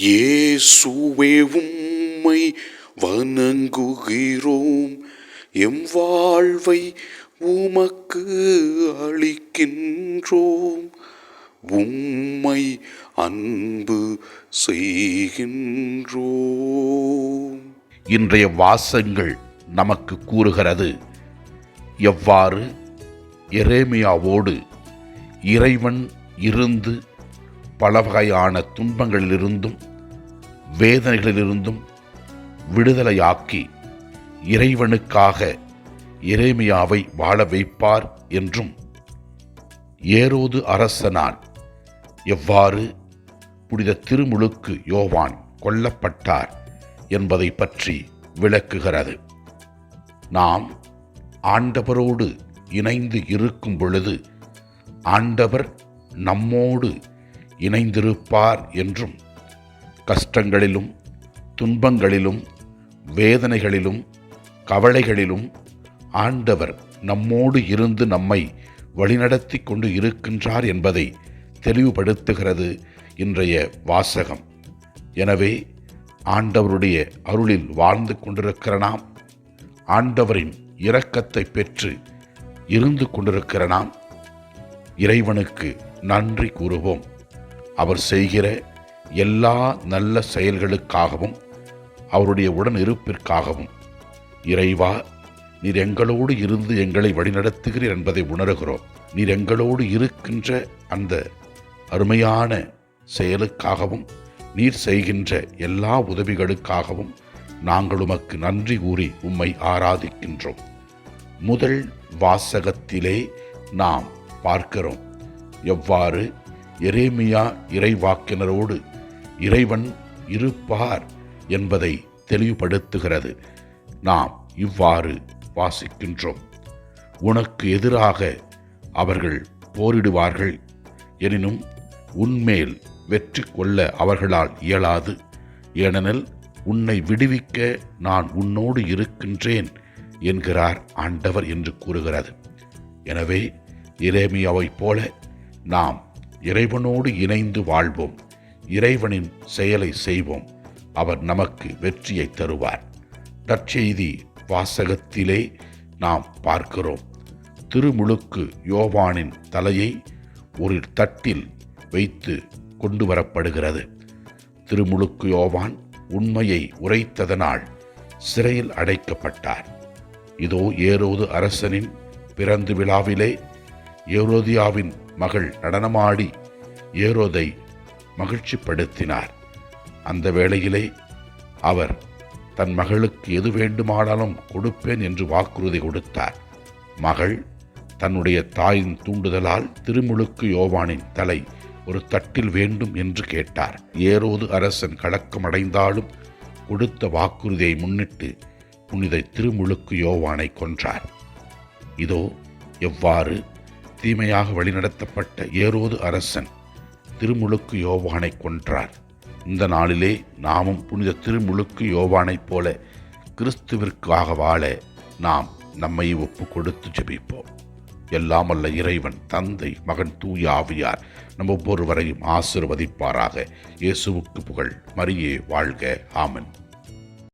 இயேசுவே உம்மை வணங்குகிறோம். எம் வாழ்வை உமக்கு அளிக்கின்றோம். உம்மை அன்பு செய்கின்றோம். இன்றைய வாசங்கள் நமக்கு கூறுகிறது எவ்வாறு? எரேமியாவோடு இறைவன் இருந்து பல வகையான துன்பங்களிலிருந்தும் வேதனைகளிலிருந்தும் விடுதலையாக்கி இறைவனுக்காக இறைமையாவை வாழ வைப்பார் என்றும் ஏரோது அரசனால் எவ்வாறு புனித திருமுழுக்கு யோவான் கொல்லப்பட்டார் என்பதை பற்றி விளக்குகிறது. நாம் ஆண்டவரோடு இணைந்து இருக்கும் பொழுது ஆண்டவர் நம்மோடு இணைந்திருப்பார் என்றும் கஷ்டங்களிலும் துன்பங்களிலும் வேதனைகளிலும் கவலைகளிலும் ஆண்டவர் நம்மோடு இருந்து நம்மை வழிநடத்தி கொண்டு இருக்கின்றார் என்பதை தெளிவுபடுத்துகிறது இன்றைய வாசகம். எனவே ஆண்டவருடைய அருளில் வாழ்ந்து கொண்டிருக்கிற நாம் ஆண்டவரின் இரக்கத்தை பெற்று இருந்து கொண்டிருக்கிற நாம் இறைவனுக்கு நன்றி கூறுவோம். அவர் செய்கிற எல்லா நல்ல செயல்களுக்காகவும் அவருடைய உடன் இருப்பிற்காகவும் இறைவா நீர் எங்களோடு இருந்து எங்களை வழிநடத்துகிறீர் என்பதை உணர்கிறோம். நீர் எங்களோடு இருக்கின்ற அந்த அருமையான செயலுக்காகவும் நீர் செய்கின்ற எல்லா உதவிகளுக்காகவும் நாங்கள் உமக்கு நன்றி கூறி உம்மை ஆராதிக்கின்றோம். முதல் வாசகத்திலே நாம் பார்க்கிறோம். எவ்வாறு? எரேமியா இறைவாக்கினரோடு இறைவன் இருப்பார் என்பதை தெளிவுபடுத்துகிறது. நாம் இவ்வாறு வாசிக்கின்றோம். உனக்கு எதிராக அவர்கள் போரிடுவார்கள். எனினும் உன்மேல் வெற்றி கொள்ள அவர்களால் இயலாது. ஏனெனில் உன்னை விடுவிக்க நான் உன்னோடு இருக்கின்றேன் என்கிறார் ஆண்டவர் என்று கூறுகிறது. எனவே இறைமையாவைப் போல நாம் இறைவனோடு இணைந்து வாழ்வோம். இறைவனின் செயலை செய்வோம். அவர் நமக்கு வெற்றியை தருவார். நற்செய்தி வாசகத்திலே நாம் பார்க்கிறோம். திருமுழுக்கு யோவானின் தலையை ஒரு தட்டில் வைத்து கொண்டு வரப்படுகிறது திருமுழுக்கு யோவான் உண்மையை உரைத்ததனால் சிறையில் அடைக்கப்பட்டார். இதோ ஏரோது அரசனின் பிறந்து விழாவிலே ஏரோதியாவின் மகள் நடனமாடி ஏரோதை மகிழ்ச்சிப்படுத்தினார். அந்த வேளையிலே அவர் தன் மகளுக்கு எது வேண்டுமானாலும் கொடுப்பேன் என்று வாக்குறுதி கொடுத்தார். மகள் தன்னுடைய தாயின் தூண்டுதலால் திருமுழுக்கு யோவானின் தலை ஒரு தட்டில் வேண்டும் என்று கேட்டார். ஏரோது அரசன் கலக்கமடைந்தாலும் கொடுத்த வாக்குறுதியை முன்னிட்டு புனித திருமுழுக்கு யோவானை கொன்றார். இதோ எவ்வாறு தீமையாக வழிநடத்தப்பட்ட ஏரோது அரசன் திருமுழுக்கு யோவானை கொன்றார். இந்த நாளிலே நாமும் புனித திருமுழுக்கு யோவானைப் போல கிறிஸ்துவிற்காக வாழ நாம் நம்மை ஒப்பு கொடுத்து ஜெபிப்போம். எல்லாம் அல்ல இறைவன் தந்தை மகன் தூய ஆவியார் நம்ம ஒவ்வொருவரையும் ஆசிர்வதிப்பாராக. இயேசுவுக்கு புகழ். மரியே வாழ்க. ஆமன்.